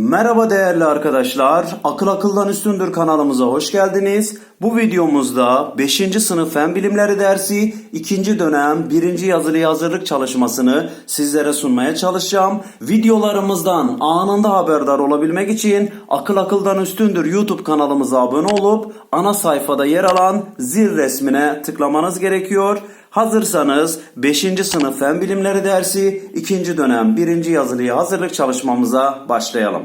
Merhaba değerli arkadaşlar. Akıl akıldan üstündür kanalımıza hoş geldiniz. Bu videomuzda 5. sınıf fen bilimleri dersi 2. dönem 1. yazılı hazırlık çalışmasını sizlere sunmaya çalışacağım. Videolarımızdan anında haberdar olabilmek için Akıl akıldan üstündür YouTube kanalımıza abone olup ana sayfada yer alan zil resmine tıklamanız gerekiyor. Hazırsanız 5. sınıf fen bilimleri dersi 2. dönem 1. yazılıya hazırlık çalışmamıza başlayalım.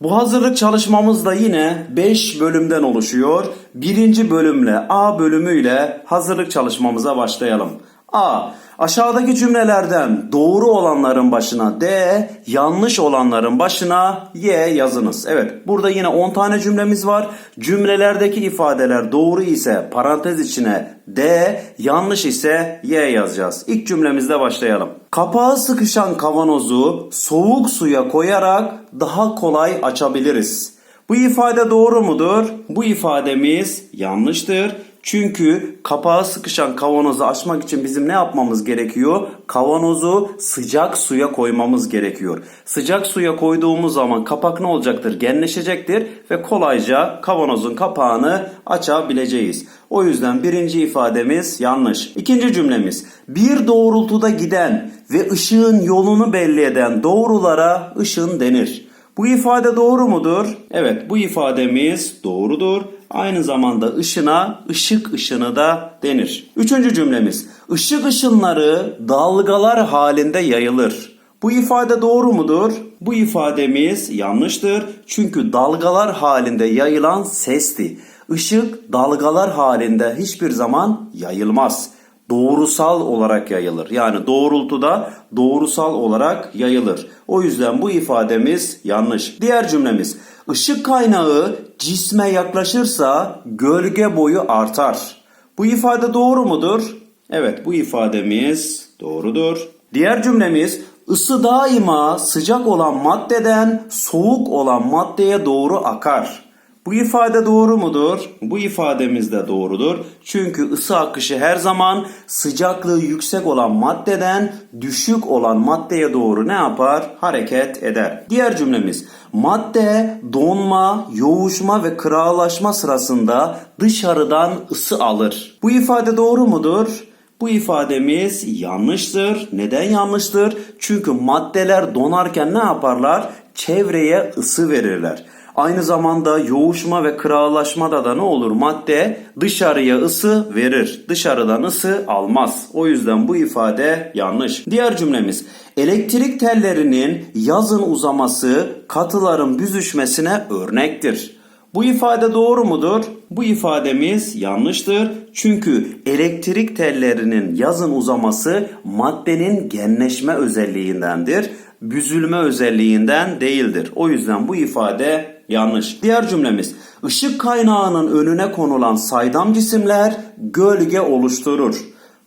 Bu hazırlık çalışmamız da yine 5 bölümden oluşuyor. Birinci bölümle A bölümüyle hazırlık çalışmamıza başlayalım. A. Aşağıdaki cümlelerden doğru olanların başına D, yanlış olanların başına Y yazınız. Evet burada yine 10 tane cümlemiz var. Cümlelerdeki ifadeler doğru ise parantez içine D, yanlış ise Y yazacağız. İlk cümlemizde başlayalım. Kapağı sıkışan kavanozu soğuk suya koyarak daha kolay açabiliriz. Bu ifade doğru mudur? Bu ifademiz yanlıştır. Çünkü kapağı sıkışan kavanozu açmak için bizim ne yapmamız gerekiyor? Kavanozu sıcak suya koymamız gerekiyor. Sıcak suya koyduğumuz zaman kapak ne olacaktır? Genleşecektir ve kolayca kavanozun kapağını açabileceğiz. O yüzden birinci ifademiz yanlış. İkinci cümlemiz bir doğrultuda giden ve ışığın yolunu belli eden doğrulara ışın denir. Bu ifade doğru mudur? Evet bu ifademiz doğrudur. Aynı zamanda ışına ışık ışını da denir. Üçüncü cümlemiz. Işık ışınları dalgalar halinde yayılır. Bu ifade doğru mudur? Bu ifademiz yanlıştır. Çünkü dalgalar halinde yayılan sesti. Işık dalgalar halinde hiçbir zaman yayılmaz doğrusal olarak yayılır. Yani doğrultuda doğrusal olarak yayılır. O yüzden bu ifademiz yanlış. Diğer cümlemiz ışık kaynağı cisme yaklaşırsa gölge boyu artar. Bu ifade doğru mudur? Evet bu ifademiz doğrudur. Diğer cümlemiz ısı daima sıcak olan maddeden soğuk olan maddeye doğru akar. Bu ifade doğru mudur? Bu ifademiz de doğrudur. Çünkü ısı akışı her zaman sıcaklığı yüksek olan maddeden düşük olan maddeye doğru ne yapar? Hareket eder. Diğer cümlemiz madde donma, yoğuşma ve kırağılaşma sırasında dışarıdan ısı alır. Bu ifade doğru mudur? Bu ifademiz yanlıştır. Neden yanlıştır? Çünkü maddeler donarken ne yaparlar? Çevreye ısı verirler. Aynı zamanda yoğuşma ve kırağılaşmada da ne olur? Madde dışarıya ısı verir. Dışarıdan ısı almaz. O yüzden bu ifade yanlış. Diğer cümlemiz elektrik tellerinin yazın uzaması katıların büzüşmesine örnektir. Bu ifade doğru mudur? Bu ifademiz yanlıştır. Çünkü elektrik tellerinin yazın uzaması maddenin genleşme özelliğindendir. Büzülme özelliğinden değildir. O yüzden bu ifade yanlış. Diğer cümlemiz ışık kaynağının önüne konulan saydam cisimler gölge oluşturur.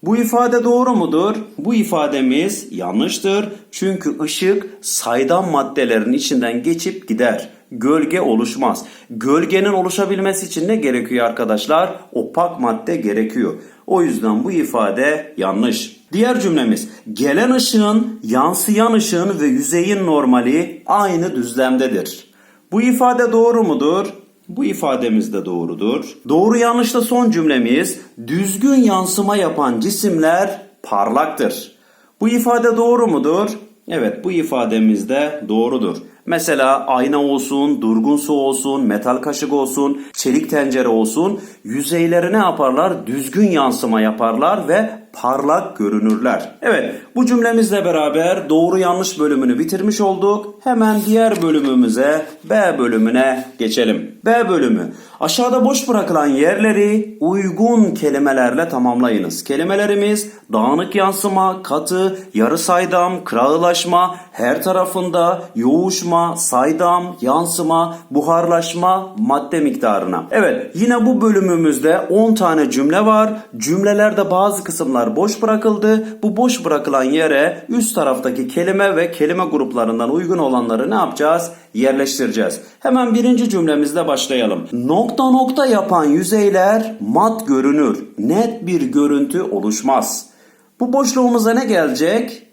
Bu ifade doğru mudur? Bu ifademiz yanlıştır. Çünkü ışık saydam maddelerin içinden geçip gider. Gölge oluşmaz. Gölgenin oluşabilmesi için ne gerekiyor arkadaşlar? Opak madde gerekiyor. O yüzden bu ifade yanlış. Diğer cümlemiz gelen ışığın yansıyan ışığın ve yüzeyin normali aynı düzlemdedir. Bu ifade doğru mudur? Bu ifademiz de doğrudur. Doğru yanlışta son cümlemiz düzgün yansıma yapan cisimler parlaktır. Bu ifade doğru mudur? Evet bu ifademiz de doğrudur. Mesela ayna olsun, durgun su olsun, metal kaşık olsun, çelik tencere olsun yüzeyleri ne yaparlar? Düzgün yansıma yaparlar ve parlak görünürler. Evet bu cümlemizle beraber doğru yanlış bölümünü bitirmiş olduk. Hemen diğer bölümümüze B bölümüne geçelim. B bölümü. Aşağıda boş bırakılan yerleri uygun kelimelerle tamamlayınız. Kelimelerimiz dağınık yansıma, katı, yarı saydam, kırağılaşma, her tarafında, yoğuşma, saydam, yansıma, buharlaşma, madde miktarına. Evet yine bu bölümümüzde 10 tane cümle var. Cümlelerde bazı kısımlar boş bırakıldı. Bu boş bırakılan yere üst taraftaki kelime ve kelime gruplarından uygun olanları ne yapacağız? Yerleştireceğiz. Hemen birinci cümlemizle başlayalım. Nokta nokta yapan yüzeyler mat görünür. Net bir görüntü oluşmaz. Bu boşluğumuza ne gelecek?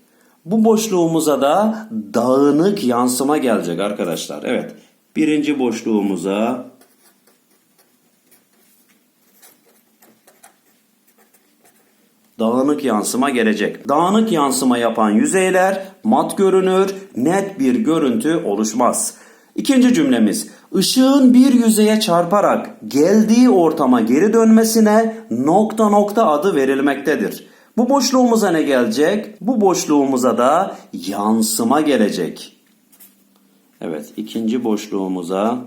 Bu boşluğumuza da dağınık yansıma gelecek arkadaşlar. Evet. Birinci boşluğumuza dağınık yansıma gelecek. Dağınık yansıma yapan yüzeyler mat görünür, net bir görüntü oluşmaz. İkinci cümlemiz ışığın bir yüzeye çarparak geldiği ortama geri dönmesine nokta nokta adı verilmektedir. Bu boşluğumuza ne gelecek? Bu boşluğumuza da yansıma gelecek. Evet, ikinci boşluğumuza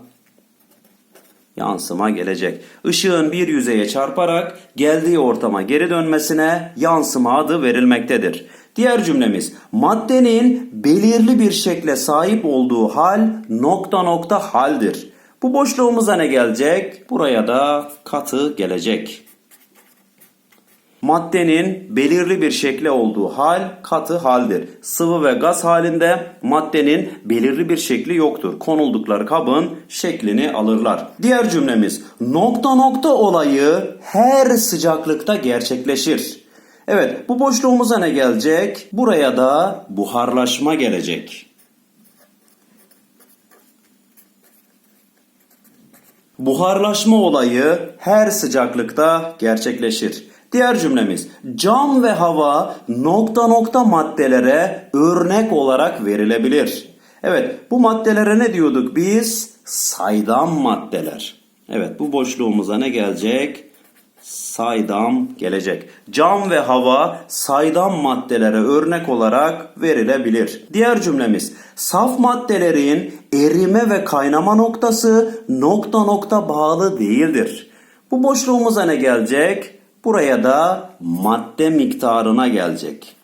yansıma gelecek. Işığın bir yüzeye çarparak geldiği ortama geri dönmesine yansıma adı verilmektedir. Diğer cümlemiz maddenin belirli bir şekle sahip olduğu hal nokta nokta haldir. Bu boşluğumuza ne gelecek? Buraya da katı gelecek. Maddenin belirli bir şekle olduğu hal katı haldir. Sıvı ve gaz halinde maddenin belirli bir şekli yoktur. Konuldukları kabın şeklini alırlar. Diğer cümlemiz nokta nokta olayı her sıcaklıkta gerçekleşir. Evet bu boşluğumuza ne gelecek? Buraya da buharlaşma gelecek. Buharlaşma olayı her sıcaklıkta gerçekleşir. Diğer cümlemiz cam ve hava nokta nokta maddelere örnek olarak verilebilir. Evet bu maddelere ne diyorduk biz? Saydam maddeler. Evet bu boşluğumuza ne gelecek? Saydam gelecek. Cam ve hava saydam maddelere örnek olarak verilebilir. Diğer cümlemiz saf maddelerin erime ve kaynama noktası nokta nokta bağlı değildir. Bu boşluğumuza ne gelecek? Buraya da madde miktarına gelecek.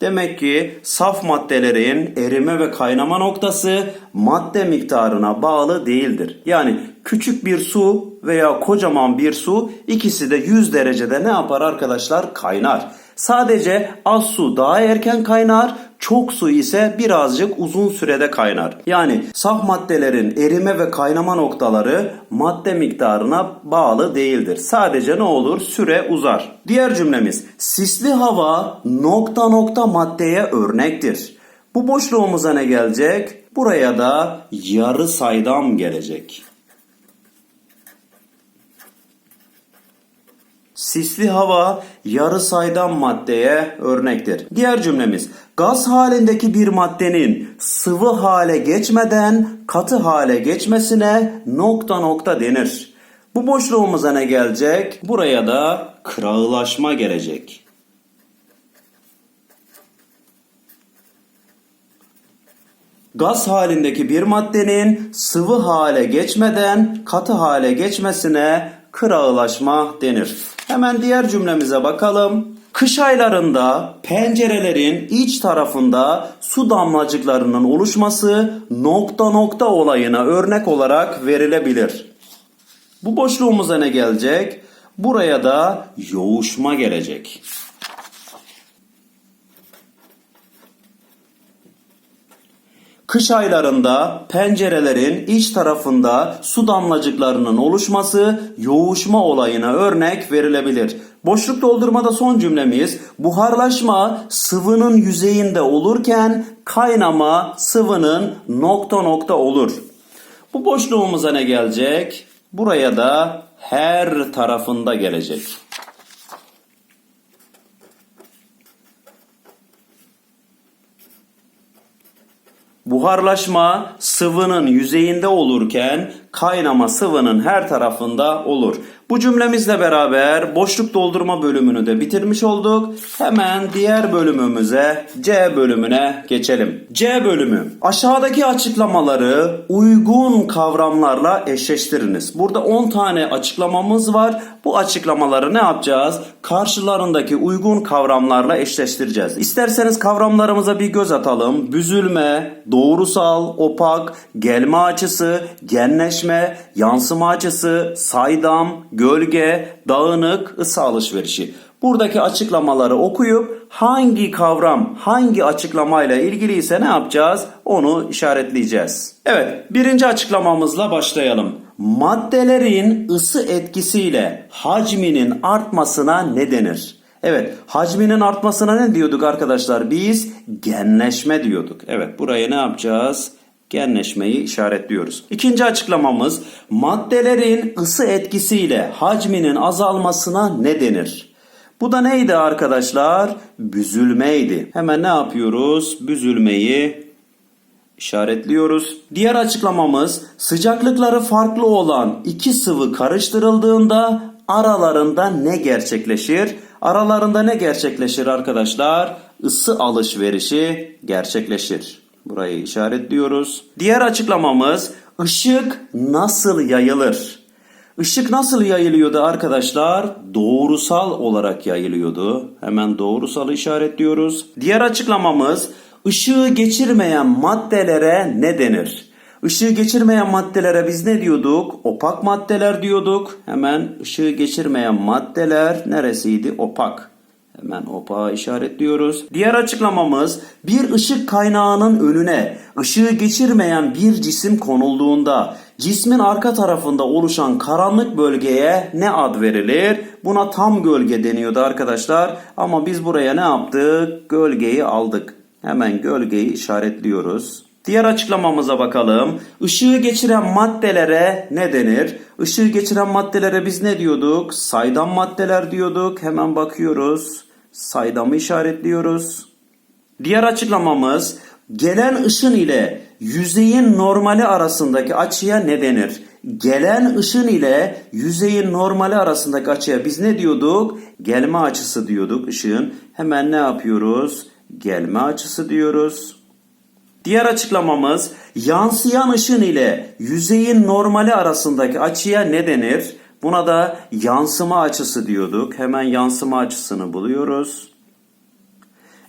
Demek ki saf maddelerin erime ve kaynama noktası madde miktarına bağlı değildir. Yani küçük bir su veya kocaman bir su ikisi de 100 derecede ne yapar arkadaşlar? Kaynar. Sadece az su daha erken kaynar, çok su ise birazcık uzun sürede kaynar. Yani saf maddelerin erime ve kaynama noktaları madde miktarına bağlı değildir. Sadece ne olur? Süre uzar. Diğer cümlemiz sisli hava nokta nokta maddeye örnektir. Bu boşluğumuza ne gelecek? Buraya da yarı saydam gelecek. Sisli hava yarı saydam maddeye örnektir. Diğer cümlemiz gaz halindeki bir maddenin sıvı hale geçmeden katı hale geçmesine nokta nokta denir. Bu boşluğumuza ne gelecek? Buraya da kırağılaşma gelecek. Gaz halindeki bir maddenin sıvı hale geçmeden katı hale geçmesine kırağılaşma denir. Hemen diğer cümlemize bakalım. Kış aylarında pencerelerin iç tarafında su damlacıklarının oluşması nokta nokta olayına örnek olarak verilebilir. Bu boşluğumuza ne gelecek? Buraya da yoğuşma gelecek. Kış aylarında pencerelerin iç tarafında su damlacıklarının oluşması yoğuşma olayına örnek verilebilir. Boşluk doldurmada son cümlemiz buharlaşma sıvının yüzeyinde olurken kaynama sıvının nokta nokta olur. Bu boşluğumuza ne gelecek? Buraya da her tarafında gelecek. Buharlaşma sıvının yüzeyinde olurken kaynama sıvının her tarafında olur. Bu cümlemizle beraber boşluk doldurma bölümünü de bitirmiş olduk. Hemen diğer bölümümüze C bölümüne geçelim. C bölümü. Aşağıdaki açıklamaları uygun kavramlarla eşleştiriniz. Burada 10 tane açıklamamız var. Bu açıklamaları ne yapacağız? Karşılarındaki uygun kavramlarla eşleştireceğiz. İsterseniz kavramlarımıza bir göz atalım. Büzülme, doğrusal, opak, gelme açısı, genleşme, yansıma açısı, saydam, gölge, dağınık, ısı alışverişi. Buradaki açıklamaları okuyup hangi kavram, hangi açıklamayla ilgiliyse ne yapacağız? Onu işaretleyeceğiz. Evet, birinci açıklamamızla başlayalım. Maddelerin ısı etkisiyle hacminin artmasına ne denir? Evet, hacminin artmasına ne diyorduk arkadaşlar? Biz genleşme diyorduk. Evet, buraya ne yapacağız? Genleşmeyi işaretliyoruz. İkinci açıklamamız maddelerin ısı etkisiyle hacminin azalmasına ne denir? Bu da neydi arkadaşlar? Büzülmeydi. Hemen ne yapıyoruz? Büzülmeyi işaretliyoruz. Diğer açıklamamız sıcaklıkları farklı olan iki sıvı karıştırıldığında aralarında ne gerçekleşir? Aralarında ne gerçekleşir arkadaşlar? Isı alışverişi gerçekleşir. Burayı işaretliyoruz. Diğer açıklamamız ışık nasıl yayılır? Işık nasıl yayılıyordu arkadaşlar? Doğrusal olarak yayılıyordu. Hemen doğrusalı işaretliyoruz. Diğer açıklamamız ışığı geçirmeyen maddelere ne denir? Işığı geçirmeyen maddelere biz ne diyorduk? Opak maddeler diyorduk. Hemen ışığı geçirmeyen maddeler neresiydi? Opak. Hemen opağı işaretliyoruz. Diğer açıklamamız bir ışık kaynağının önüne ışığı geçirmeyen bir cisim konulduğunda cismin arka tarafında oluşan karanlık bölgeye ne ad verilir? Buna tam gölge deniyordu arkadaşlar. Ama biz buraya ne yaptık? Gölgeyi aldık. Hemen gölgeyi işaretliyoruz. Diğer açıklamamıza bakalım. Işığı geçiren maddelere ne denir? Işığı geçiren maddelere biz ne diyorduk? Saydam maddeler diyorduk. Hemen bakıyoruz. Saydamı işaretliyoruz. Diğer açıklamamız gelen ışın ile yüzeyin normali arasındaki açıya ne denir? Gelen ışın ile yüzeyin normali arasındaki açıya biz ne diyorduk? Gelme açısı diyorduk ışığın. Hemen ne yapıyoruz? Gelme açısı diyoruz. Diğer açıklamamız yansıyan ışın ile yüzeyin normali arasındaki açıya ne denir? Buna da yansıma açısı diyorduk. Hemen yansıma açısını buluyoruz.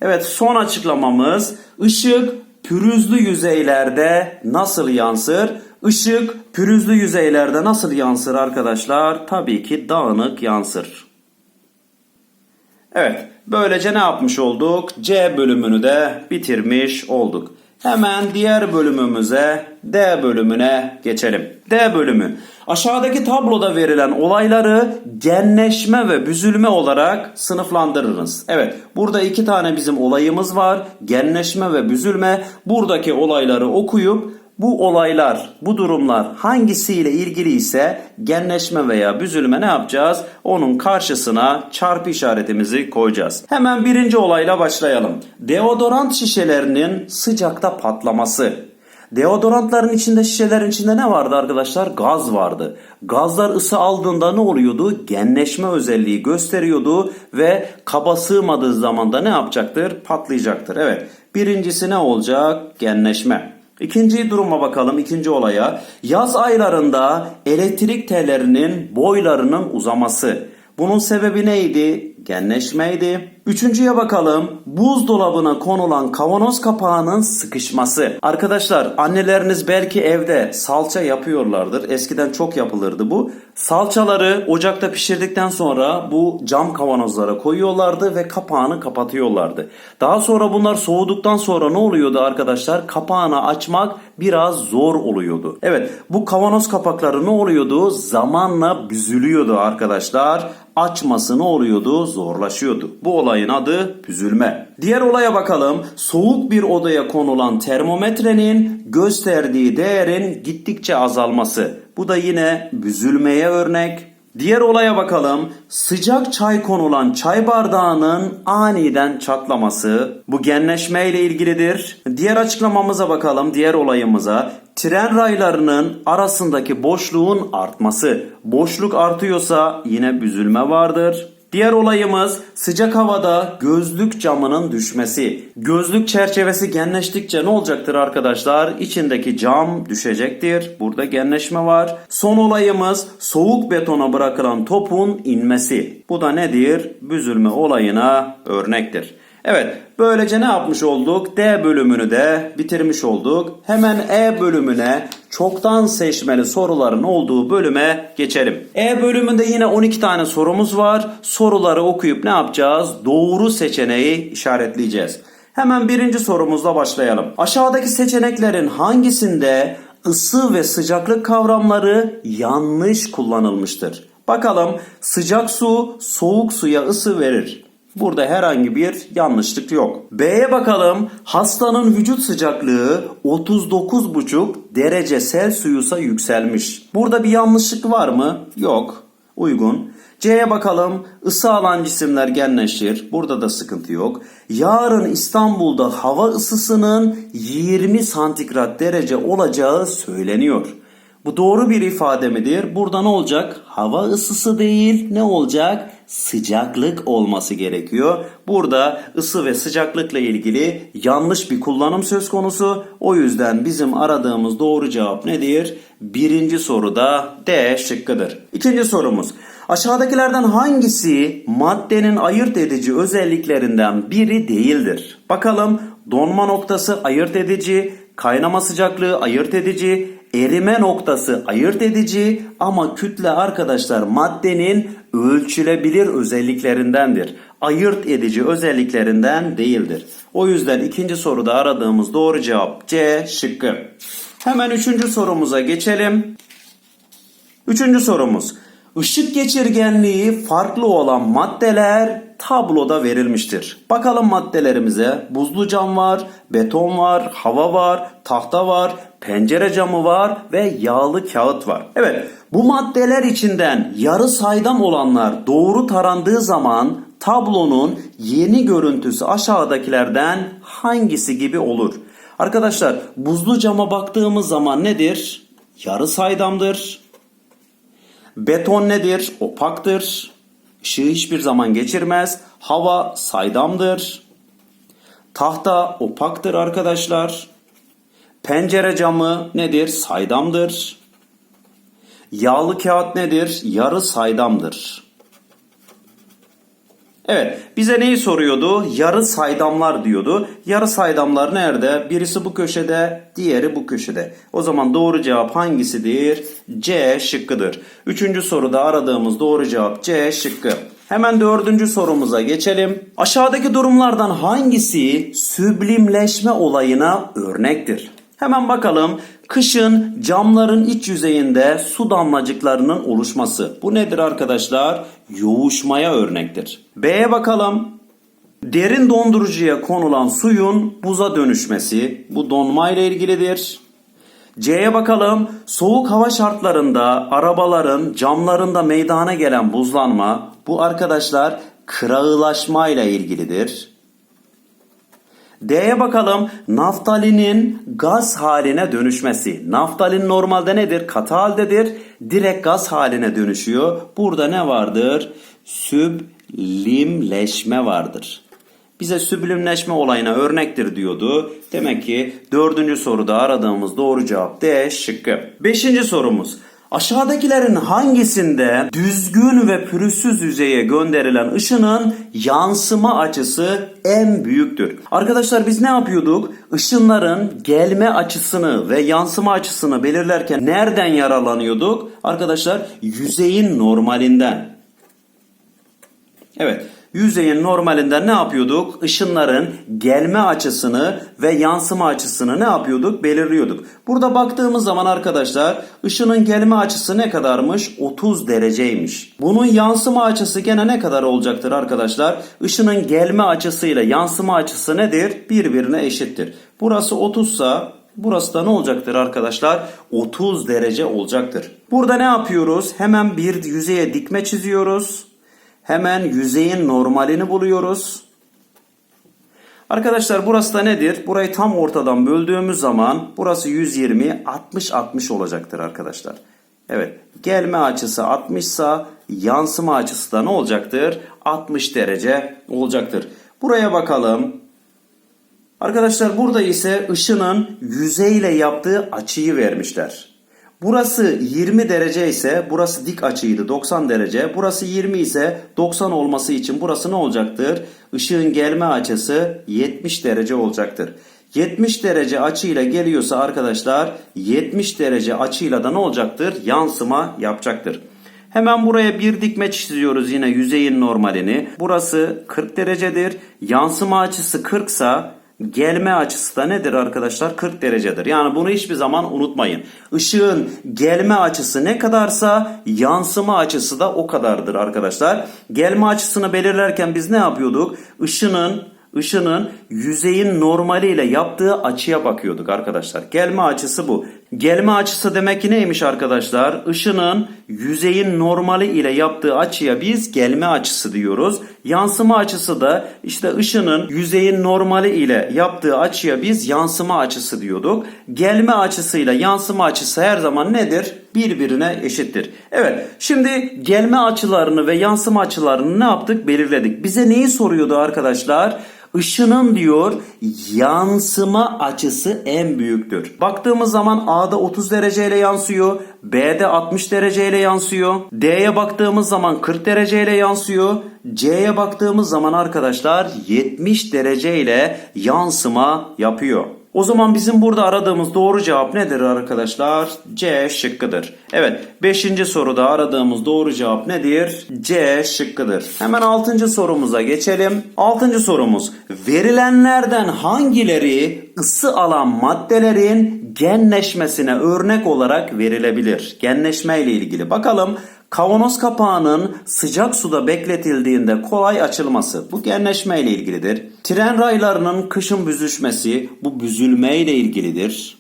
Evet son açıklamamız ışık pürüzlü yüzeylerde nasıl yansır? Işık pürüzlü yüzeylerde nasıl yansır arkadaşlar? Tabii ki dağınık yansır. Evet, böylece ne yapmış olduk? C bölümünü de bitirmiş olduk. Hemen diğer bölümümüze D bölümüne geçelim. D bölümü. Aşağıdaki tabloda verilen olayları genleşme ve büzülme olarak sınıflandırırız. Evet, burada iki tane bizim olayımız var. Genleşme ve büzülme. Buradaki olayları okuyup bu olaylar, bu durumlar hangisiyle ilgili ise genleşme veya büzülme ne yapacağız? Onun karşısına çarpı işaretimizi koyacağız. Hemen birinci olayla başlayalım. Deodorant şişelerinin sıcakta patlaması. Deodorantların içinde şişelerin içinde ne vardı arkadaşlar? Gaz vardı. Gazlar ısı aldığında ne oluyordu? Genleşme özelliği gösteriyordu ve kaba sığmadığı zaman da ne yapacaktır? Patlayacaktır. Evet. Birincisi ne olacak? Genleşme. İkinci duruma bakalım, ikinci olaya. Yaz aylarında elektrik tellerinin boylarının uzaması. Bunun sebebi neydi? Genleşmeydi. Üçüncüye bakalım. Buzdolabına konulan kavanoz kapağının sıkışması. Arkadaşlar anneleriniz belki evde salça yapıyorlardır. Eskiden çok yapılırdı bu. Salçaları ocakta pişirdikten sonra bu cam kavanozlara koyuyorlardı ve kapağını kapatıyorlardı. Daha sonra bunlar soğuduktan sonra ne oluyordu arkadaşlar? Kapağını açmak biraz zor oluyordu. Evet bu kavanoz kapakları ne oluyordu? Zamanla büzülüyordu arkadaşlar. Açması ne oluyordu? Zorlaşıyordu. Bu olayın adı büzülme. Diğer olaya bakalım. Soğuk bir odaya konulan termometrenin gösterdiği değerin gittikçe azalması. Bu da yine büzülmeye örnek. Diğer olaya bakalım. Sıcak çay konulan çay bardağının aniden çatlaması. Bu genleşme ile ilgilidir. Diğer açıklamamıza bakalım. Diğer olayımıza. Tren raylarının arasındaki boşluğun artması. Boşluk artıyorsa yine büzülme vardır. Diğer olayımız sıcak havada gözlük camının düşmesi. Gözlük çerçevesi genleştikçe ne olacaktır arkadaşlar? İçindeki cam düşecektir. Burada genleşme var. Son olayımız soğuk betona bırakılan topun inmesi. Bu da nedir? Büzülme olayına örnektir. Evet, böylece ne yapmış olduk? D bölümünü de bitirmiş olduk. Hemen E bölümüne çoktan seçmeli soruların olduğu bölüme geçelim. E bölümünde yine 12 tane sorumuz var. Soruları okuyup ne yapacağız? Doğru seçeneği işaretleyeceğiz. Hemen birinci sorumuzla başlayalım. Aşağıdaki seçeneklerin hangisinde ısı ve sıcaklık kavramları yanlış kullanılmıştır? Bakalım sıcak su soğuk suya ısı verir. Burada herhangi bir yanlışlık yok. B'ye bakalım. Hastanın vücut sıcaklığı 39,5 derece Celsius'a yükselmiş. Burada bir yanlışlık var mı? Yok. Uygun. C'ye bakalım. Isı alan cisimler genleşir. Burada da sıkıntı yok. Yarın İstanbul'da hava ısısının 20 santigrat derece olacağı söyleniyor. Bu doğru bir ifade midir? Burada ne olacak? Hava ısısı değil ne olacak? Sıcaklık olması gerekiyor. Burada ısı ve sıcaklıkla ilgili yanlış bir kullanım söz konusu. O yüzden bizim aradığımız doğru cevap nedir? Birinci soruda D şıkkıdır. İkinci sorumuz. Aşağıdakilerden hangisi maddenin ayırt edici özelliklerinden biri değildir? Bakalım donma noktası ayırt edici, kaynama sıcaklığı ayırt edici, erime noktası ayırt edici ama kütle arkadaşlar maddenin ölçülebilir özelliklerindendir. Ayırt edici özelliklerinden değildir. O yüzden ikinci soruda aradığımız doğru cevap C şıkkı. Hemen üçüncü sorumuza geçelim. Üçüncü sorumuz. Işık geçirgenliği farklı olan maddeler tabloda verilmiştir. Bakalım maddelerimize. Buzlu cam var, beton var, hava var, tahta var, pencere camı var ve yağlı kağıt var. Evet, bu maddeler içinden yarı saydam olanlar doğru tarandığı zaman tablonun yeni görüntüsü aşağıdakilerden hangisi gibi olur? Arkadaşlar, buzlu cama baktığımız zaman nedir? Yarı saydamdır. Beton nedir? Opaktır. Işığı hiçbir zaman geçirmez. Hava saydamdır. Tahta opaktır arkadaşlar. Pencere camı nedir? Saydamdır. Yağlı kağıt nedir? Yarı saydamdır. Evet, bize neyi soruyordu? Yarı saydamlar diyordu. Yarı saydamlar nerede? Birisi bu köşede, diğeri bu köşede. O zaman doğru cevap hangisidir? C şıkkıdır. Üçüncü soruda aradığımız doğru cevap C şıkkı. Hemen dördüncü sorumuza geçelim. Aşağıdaki durumlardan hangisi süblimleşme olayına örnektir? Hemen bakalım. Kışın camların iç yüzeyinde su damlacıklarının oluşması. Bu nedir arkadaşlar? Yoğuşmaya örnektir. B'ye bakalım. Derin dondurucuya konulan suyun buza dönüşmesi. Bu donma ile ilgilidir. C'ye bakalım. Soğuk hava şartlarında arabaların camlarında meydana gelen buzlanma. Bu arkadaşlar kırağılaşma ile ilgilidir. D'ye bakalım. Naftalinin gaz haline dönüşmesi. Naftalin normalde nedir? Katı haldedir. Direkt gaz haline dönüşüyor. Burada ne vardır? Süblimleşme vardır. Bize süblimleşme olayına örnektir diyordu. Demek ki dördüncü soruda aradığımız doğru cevap D şıkkı. Beşinci sorumuz. Aşağıdakilerin hangisinde düzgün ve pürüzsüz yüzeye gönderilen ışının yansıma açısı en büyüktür? Arkadaşlar biz ne yapıyorduk? Işınların gelme açısını ve yansıma açısını belirlerken nereden yararlanıyorduk? Arkadaşlar yüzeyin normalinden. Evet. Yüzeyin normalinden ne yapıyorduk? Işınların gelme açısını ve yansıma açısını ne yapıyorduk? Belirliyorduk. Burada baktığımız zaman arkadaşlar ışının gelme açısı ne kadarmış? 30 dereceymiş. Bunun yansıma açısı gene ne kadar olacaktır arkadaşlar? Işının gelme açısıyla yansıma açısı nedir? Birbirine eşittir. Burası 30 sa Burası da ne olacaktır arkadaşlar? 30 derece olacaktır. Burada ne yapıyoruz? Hemen bir yüzeye dikme çiziyoruz. Hemen yüzeyin normalini buluyoruz. Arkadaşlar burası da nedir? Burayı tam ortadan böldüğümüz zaman burası 120, 60, 60 olacaktır arkadaşlar. Evet gelme açısı 60 ise yansıma açısı da ne olacaktır? 60 derece olacaktır. Buraya bakalım. Arkadaşlar burada ise ışının yüzeyle yaptığı açıyı vermişler. Burası 20 derece ise burası dik açıydı 90 derece. Burası 20 ise 90 olması için burası ne olacaktır? Işığın gelme açısı 70 derece olacaktır. 70 derece açıyla geliyorsa arkadaşlar 70 derece açıyla da ne olacaktır? Yansıma yapacaktır. Hemen buraya bir dikme çiziyoruz yine yüzeyin normalini. Burası 40 derecedir. Yansıma açısı 40 sa gelme açısı da nedir arkadaşlar? 40 derecedir. Yani bunu hiçbir zaman unutmayın. Işığın gelme açısı ne kadarsa yansıma açısı da o kadardır arkadaşlar. Gelme açısını belirlerken biz ne yapıyorduk? Işının ışının yüzeyin normaliyle yaptığı açıya bakıyorduk arkadaşlar. Gelme açısı bu. Gelme açısı demek ki neymiş arkadaşlar? Işının yüzeyin normali ile yaptığı açıya biz gelme açısı diyoruz. Yansıma açısı da işte ışının yüzeyin normali ile yaptığı açıya biz yansıma açısı diyorduk. Gelme açısıyla yansıma açısı her zaman nedir? Birbirine eşittir. Evet şimdi gelme açılarını ve yansıma açılarını ne yaptık? Belirledik. Bize neyi soruyordu arkadaşlar? Işının diyor yansıma açısı en büyüktür. Baktığımız zaman A'da 30 dereceyle yansıyor. B'de 60 dereceyle yansıyor. D'ye baktığımız zaman 40 dereceyle yansıyor. C'ye baktığımız zaman arkadaşlar 70 dereceyle yansıma yapıyor. O zaman bizim burada aradığımız doğru cevap nedir arkadaşlar? C şıkkıdır. Evet 5. soruda aradığımız doğru cevap nedir? C şıkkıdır. Hemen 6. sorumuza geçelim. 6. sorumuz verilenlerden hangileri ısı alan maddelerin genleşmesine örnek olarak verilebilir? Genleşme ile ilgili bakalım. Kavanoz kapağının sıcak suda bekletildiğinde kolay açılması bu genleşme ile ilgilidir. Tren raylarının kışın büzüşmesi bu büzülme ile ilgilidir.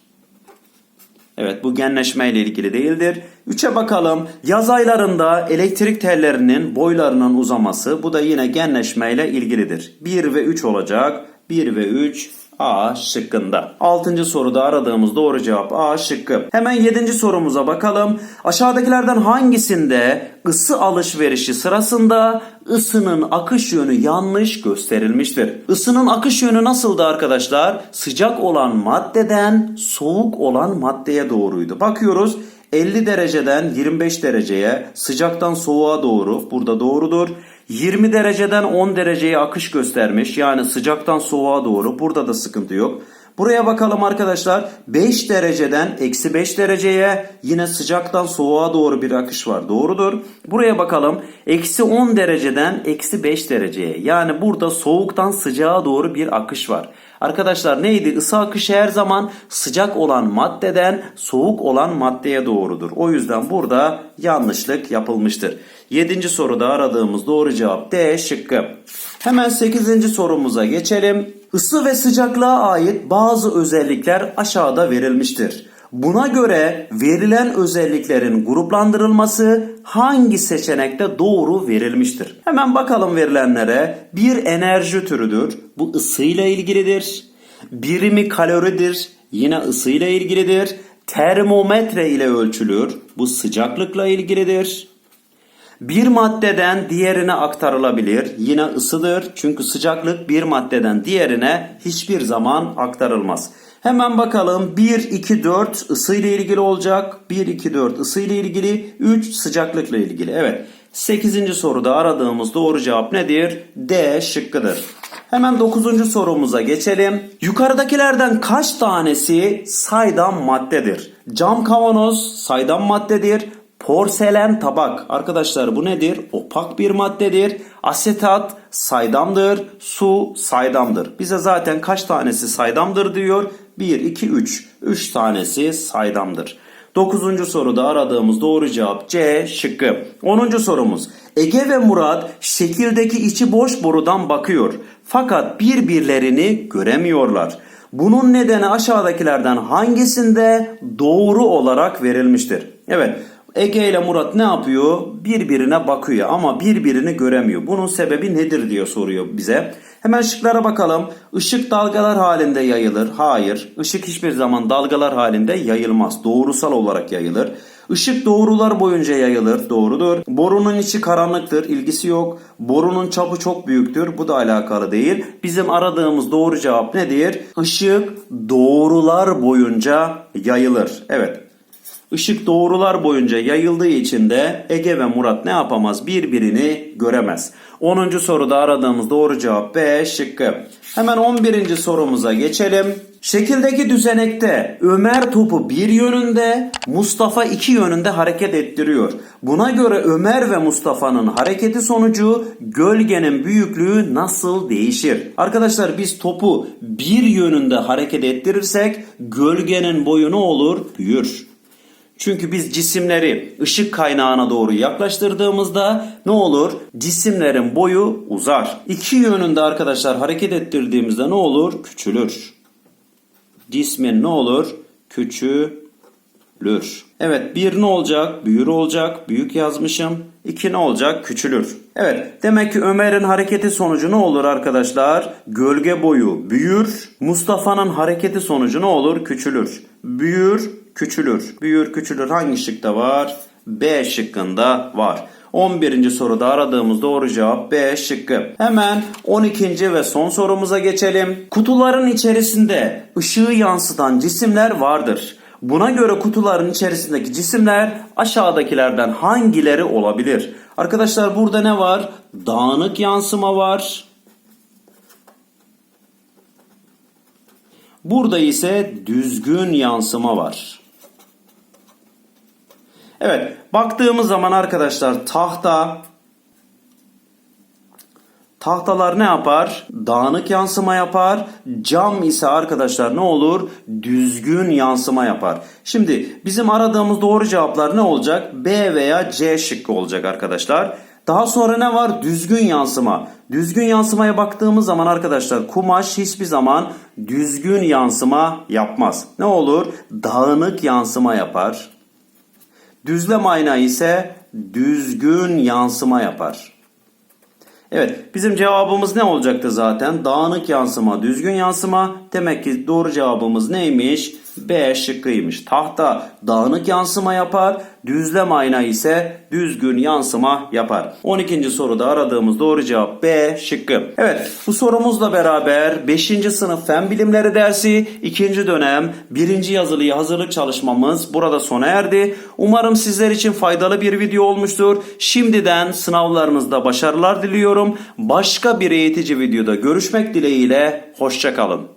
Evet bu genleşme ile ilgili değildir. 3'e bakalım. Yaz aylarında elektrik tellerinin boylarının uzaması bu da yine genleşme ile ilgilidir. 1 ve 3 olacak. 1 ve 3 A şıkkında. 6. soruda aradığımız doğru cevap A şıkkı. Hemen 7. sorumuza bakalım. Aşağıdakilerden hangisinde ısı alışverişi sırasında ısının akış yönü yanlış gösterilmiştir? Isının akış yönü nasıldı arkadaşlar? Sıcak olan maddeden soğuk olan maddeye doğruydu. Bakıyoruz 50 dereceden 25 dereceye, sıcaktan soğuğa doğru burada doğrudur. 20 dereceden 10 dereceye akış göstermiş. Yani sıcaktan soğuğa doğru. Burada da sıkıntı yok. Buraya bakalım arkadaşlar. 5 dereceden eksi 5 dereceye yine sıcaktan soğuğa doğru bir akış var. Doğrudur. Buraya bakalım. Eksi 10 dereceden eksi 5 dereceye. Yani burada soğuktan sıcağa doğru bir akış var. Arkadaşlar neydi? Isı akışı her zaman sıcak olan maddeden soğuk olan maddeye doğrudur. O yüzden burada yanlışlık yapılmıştır. 7. soruda aradığımız doğru cevap D şıkkı. Hemen 8. sorumuza geçelim. Isı ve sıcaklığa ait bazı özellikler aşağıda verilmiştir. Buna göre verilen özelliklerin gruplandırılması hangi seçenekte doğru verilmiştir? Hemen bakalım verilenlere. Bir enerji türüdür. Bu ısıyla ilgilidir. Birimi kaloridir. Yine ısıyla ilgilidir. Termometre ile ölçülür. Bu sıcaklıkla ilgilidir. Bir maddeden diğerine aktarılabilir. Yine ısıdır. Çünkü sıcaklık bir maddeden diğerine hiçbir zaman aktarılmaz. Hemen bakalım 1, 2, 4 ısı ile ilgili olacak. 1, 2, 4 ısı ile ilgili. 3 sıcaklıkla ilgili. Evet 8. soruda aradığımız doğru cevap nedir? D şıkkıdır. Hemen 9. sorumuza geçelim. Yukarıdakilerden kaç tanesi saydam maddedir? Cam kavanoz saydam maddedir. Porselen tabak. Arkadaşlar bu nedir? Opak bir maddedir. Asetat saydamdır. Su saydamdır. Bize zaten kaç tanesi saydamdır diyor. 1, 2, 3. 3 tanesi saydamdır. 9. soruda aradığımız doğru cevap C şıkkı. 10. sorumuz. Ege ve Murat şekildeki içi boş borudan bakıyor. Fakat birbirlerini göremiyorlar. Bunun nedeni aşağıdakilerden hangisinde doğru olarak verilmiştir? Evet Ege ile Murat ne yapıyor? Birbirine bakıyor ama birbirini göremiyor. Bunun sebebi nedir diye soruyor bize. Hemen şıklara bakalım. Işık dalgalar halinde yayılır. Hayır. Işık hiçbir zaman dalgalar halinde yayılmaz. Doğrusal olarak yayılır. Işık doğrular boyunca yayılır. Doğrudur. Borunun içi karanlıktır. ilgisi yok. Borunun çapı çok büyüktür. Bu da alakalı değil. Bizim aradığımız doğru cevap nedir? Işık doğrular boyunca yayılır. Evet. Işık doğrular boyunca yayıldığı için de Ege ve Murat ne yapamaz? Birbirini göremez. 10. soruda aradığımız doğru cevap B şıkkı. Hemen 11. sorumuza geçelim. Şekildeki düzenekte Ömer topu bir yönünde, Mustafa iki yönünde hareket ettiriyor. Buna göre Ömer ve Mustafa'nın hareketi sonucu gölgenin büyüklüğü nasıl değişir? Arkadaşlar biz topu bir yönünde hareket ettirirsek gölgenin boyu ne olur? Büyür. Çünkü biz cisimleri ışık kaynağına doğru yaklaştırdığımızda ne olur? Cisimlerin boyu uzar. İki yönünde arkadaşlar hareket ettirdiğimizde ne olur? Küçülür. Cismin ne olur? Küçülür. Evet bir ne olacak? Büyür olacak. Büyük yazmışım. İki ne olacak? Küçülür. Evet demek ki Ömer'in hareketi sonucu ne olur arkadaşlar? Gölge boyu büyür. Mustafa'nın hareketi sonucu ne olur? Küçülür. Büyür, küçülür. Büyür, küçülür. Hangi şıkta var? B şıkkında var. 11. soruda aradığımız doğru cevap B şıkkı. Hemen 12. ve son sorumuza geçelim. Kutuların içerisinde ışığı yansıtan cisimler vardır. Buna göre kutuların içerisindeki cisimler aşağıdakilerden hangileri olabilir? Arkadaşlar burada ne var? Dağınık yansıma var. Burada ise düzgün yansıma var. Evet, baktığımız zaman arkadaşlar tahta tahtalar ne yapar? Dağınık yansıma yapar. Cam ise arkadaşlar ne olur? Düzgün yansıma yapar. Şimdi bizim aradığımız doğru cevaplar ne olacak? B veya C şıkkı olacak arkadaşlar. Daha sonra ne var? Düzgün yansıma. Düzgün yansımaya baktığımız zaman arkadaşlar kumaş hiçbir zaman düzgün yansıma yapmaz. Ne olur? Dağınık yansıma yapar. Düzlem ayna ise düzgün yansıma yapar. Evet bizim cevabımız ne olacaktı zaten? Dağınık yansıma, düzgün yansıma. Demek ki doğru cevabımız neymiş? B şıkkıymış. Tahta dağınık yansıma yapar. Düzlem ayna ise düzgün yansıma yapar. 12. soruda aradığımız doğru cevap B şıkkı. Evet bu sorumuzla beraber 5. sınıf fen bilimleri dersi 2. dönem 1. yazılıya hazırlık çalışmamız burada sona erdi. Umarım sizler için faydalı bir video olmuştur. Şimdiden sınavlarınızda başarılar diliyorum. Başka bir eğitici videoda görüşmek dileğiyle. Hoşçakalın.